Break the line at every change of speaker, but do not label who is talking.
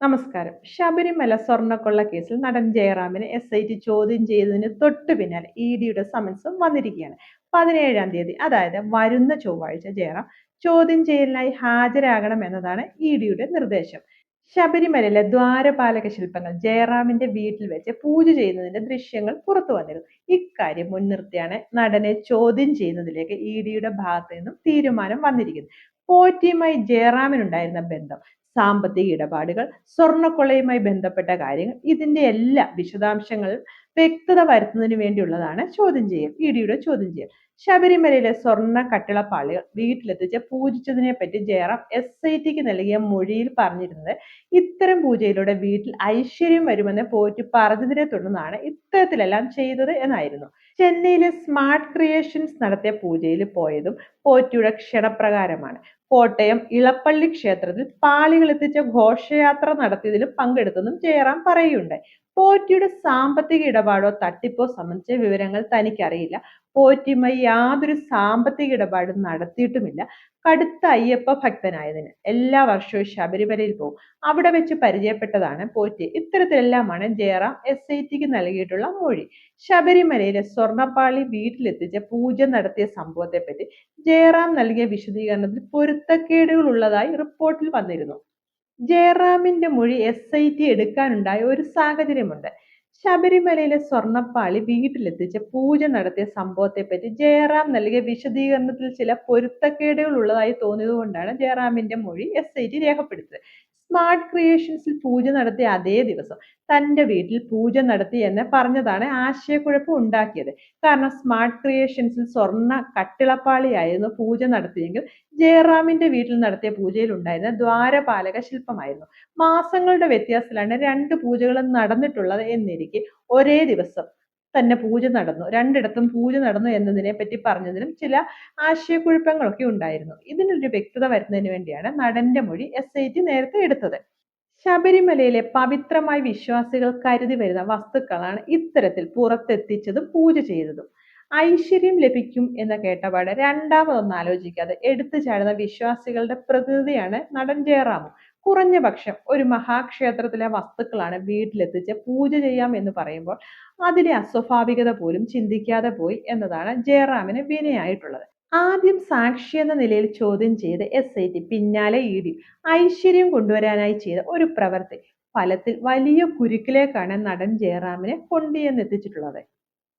നമസ്കാരം. ശബരിമല സ്വർണക്കൊള്ള കേസിൽ നടൻ ജയറാമിനെ എസ് ഐ ടി ചോദ്യം ചെയ്തതിന് തൊട്ടു പിന്നാലെ ഇ ഡിയുടെ സമൻസും വന്നിരിക്കുകയാണ്. പതിനേഴാം തീയതി അതായത് വരുന്ന ചൊവ്വാഴ്ച ജയറാം ചോദ്യം ചെയ്യലിനായി ഹാജരാകണം എന്നതാണ് ഇ ഡിയുടെ നിർദ്ദേശം. ശബരിമലയിലെ ദ്വാരപാലക ശില്പങ്ങൾ ജയറാമിന്റെ വീട്ടിൽ വെച്ച് പൂജ ചെയ്യുന്നതിന്റെ ദൃശ്യങ്ങൾ പുറത്തു വന്നിരുന്നു. ഇക്കാര്യം മുൻനിർത്തിയാണ് നടനെ ചോദ്യം ചെയ്യുന്നതിലേക്ക് ഇ ഡിയുടെ ഭാഗത്തു നിന്നും തീരുമാനം വന്നിരിക്കുന്നത്. പോറ്റിയുമായി ജയറാമിനുണ്ടായിരുന്ന ബന്ധം സാമ്പത്തിക ഇടപാടുകൾ സ്വർണക്കൊള്ളയുമായി ബന്ധപ്പെട്ട കാര്യങ്ങൾ ഇതിന്റെ എല്ലാ വിശദാംശങ്ങൾ വ്യക്തത വരുത്തുന്നതിന് വേണ്ടിയുള്ളതാണ് ചോദ്യം ചെയ്യൽ ഇ ഡിയുടെ ചോദ്യം ചെയ്യൽ. ശബരിമലയിലെ സ്വർണ കട്ടിളപ്പാളികൾ വീട്ടിലെത്തിച്ച് പൂജിച്ചതിനെ പറ്റി ജയറാം എസ് ഐ ടിക്ക് നൽകിയ മൊഴിയിൽ പറഞ്ഞിരുന്നത് ഇത്തരം പൂജയിലൂടെ വീട്ടിൽ ഐശ്വര്യം വരുമെന്ന് പോറ്റി പറഞ്ഞതിനെ തുടർന്നാണ് ഇത്തരത്തിലെല്ലാം ചെയ്തത് എന്നായിരുന്നു. ചെന്നൈയിലെ സ്മാർട്ട് ക്രിയേഷൻസ് നടത്തിയ പൂജയിൽ പോയതും പോറ്റിയുടെ ക്ഷണപ്രകാരമാണ്. കോട്ടയം ഇളപ്പള്ളി ക്ഷേത്രത്തിൽ പാളികൾ എത്തിച്ച ഘോഷയാത്ര നടത്തിയതിലും പങ്കെടുത്തെന്നും ജയറാം പറയുകയുണ്ടായി. പോറ്റിയുടെ സാമ്പത്തിക ഇടപാടോ തട്ടിപ്പോ സംബന്ധിച്ച വിവരങ്ങൾ തനിക്കറിയില്ല. പോറ്റിയുമായി യാതൊരു സാമ്പത്തിക ഇടപാടും നടത്തിയിട്ടുമില്ല. കടുത്ത അയ്യപ്പ ഭക്തനായതിന് എല്ലാ വർഷവും ശബരിമലയിൽ പോകും. അവിടെ വെച്ച് പരിചയപ്പെട്ടതാണ് പോറ്റി. ഇത്തരത്തിലെല്ലാമാണ് ജയറാം എസ് ഐ ടിക്ക് നൽകിയിട്ടുള്ള മൊഴി. ശബരിമലയിലെ സ്വർണപ്പാളി വീട്ടിലെത്തിച്ച് പൂജ നടത്തിയ സംഭവത്തെപ്പറ്റി ജയറാം നൽകിയ വിശദീകരണത്തിൽ പൊരുത്തക്കേടുകൾ ഉള്ളതായി റിപ്പോർട്ടിൽ വന്നിരുന്നു. ജയറാമിന്റെ മൊഴി എസ് ഐ ടി എടുക്കാനുണ്ടായ ഒരു സാഹചര്യമുണ്ട്. ശബരിമലയിലെ സ്വർണപ്പാളി വീട്ടിലെത്തിച്ച് പൂജ നടത്തിയ സംഭവത്തെപ്പറ്റി ജയറാം നൽകിയ വിശദീകരണത്തിൽ ചില പൊരുത്തക്കേടുകൾ ഉള്ളതായി തോന്നിയതുകൊണ്ടാണ് ജയറാമിന്റെ മൊഴി എസ് ഐ ടി രേഖപ്പെടുത്തിയത്. സ്മാർട്ട് ക്രിയേഷൻസിൽ പൂജ നടത്തിയ അതേ ദിവസം തന്റെ വീട്ടിൽ പൂജ നടത്തി എന്ന് പറഞ്ഞതാണ് ആശയക്കുഴപ്പം ഉണ്ടാക്കിയത്. കാരണം സ്മാർട്ട് ക്രിയേഷൻസിൽ സ്വർണ കട്ടിളപ്പാളിയായിരുന്നു പൂജ നടത്തിയെങ്കിൽ ജയറാമിന്റെ വീട്ടിൽ നടത്തിയ പൂജയിൽ ഉണ്ടായിരുന്ന ദ്വാരപാലക ശില്പമായിരുന്നു. മാസങ്ങളുടെ വ്യത്യാസത്തിലാണ് രണ്ട് പൂജകളും നടന്നിട്ടുള്ളത് എന്നിരിക്കെ ഒരേ ദിവസം തന്നെ പൂജ നടന്നു. രണ്ടിടത്തും പൂജ നടന്നു എന്നതിനെ പറ്റി പറഞ്ഞതിലും ചില ആശയക്കുഴപ്പങ്ങളൊക്കെ ഉണ്ടായിരുന്നു. ഇതിനൊരു വ്യക്തത വരുന്നതിന് വേണ്ടിയാണ് നടന്റെ മൊഴി എസ് ഐ ടി നേരത്തെ എടുത്തത്. ശബരിമലയിലെ പവിത്രമായി വിശ്വാസികൾ കരുതി വരുന്ന വസ്തുക്കളാണ് ഇത്തരത്തിൽ പുറത്തെത്തിച്ചതും പൂജ ചെയ്തതും. ഐശ്വര്യം ലഭിക്കും എന്ന കേട്ടപാട് രണ്ടാമതൊന്നും ആലോചിക്കാതെ എടുത്തു ചാടുന്ന വിശ്വാസികളുടെ പ്രതിനിധിയാണ് നടൻ ജയറാമും. കുറഞ്ഞ പക്ഷം ഒരു മഹാക്ഷേത്രത്തിലെ വസ്തുക്കളാണ് വീട്ടിലെത്തിച്ച് പൂജ ചെയ്യാം എന്ന് പറയുമ്പോൾ അതിലെ അസ്വാഭാവികത പോലും ചിന്തിക്കാതെ പോയി എന്നതാണ് ജയറാമിന് വിനയായിട്ടുള്ളത്. ആദ്യം സാക്ഷി എന്ന നിലയിൽ ചോദ്യം ചെയ്ത് എസ് ഐ ടി പിന്നാലെ ഇ ഡി ഐശ്വര്യം കൊണ്ടുവരാനായി ചെയ്ത ഒരു പ്രവൃത്തി. ഫലത്തിൽ വലിയ കുരുക്കിലേക്കാണ് നടൻ ജയറാമിനെ കൊണ്ടുചെന്നെത്തിച്ചിട്ടുള്ളത്.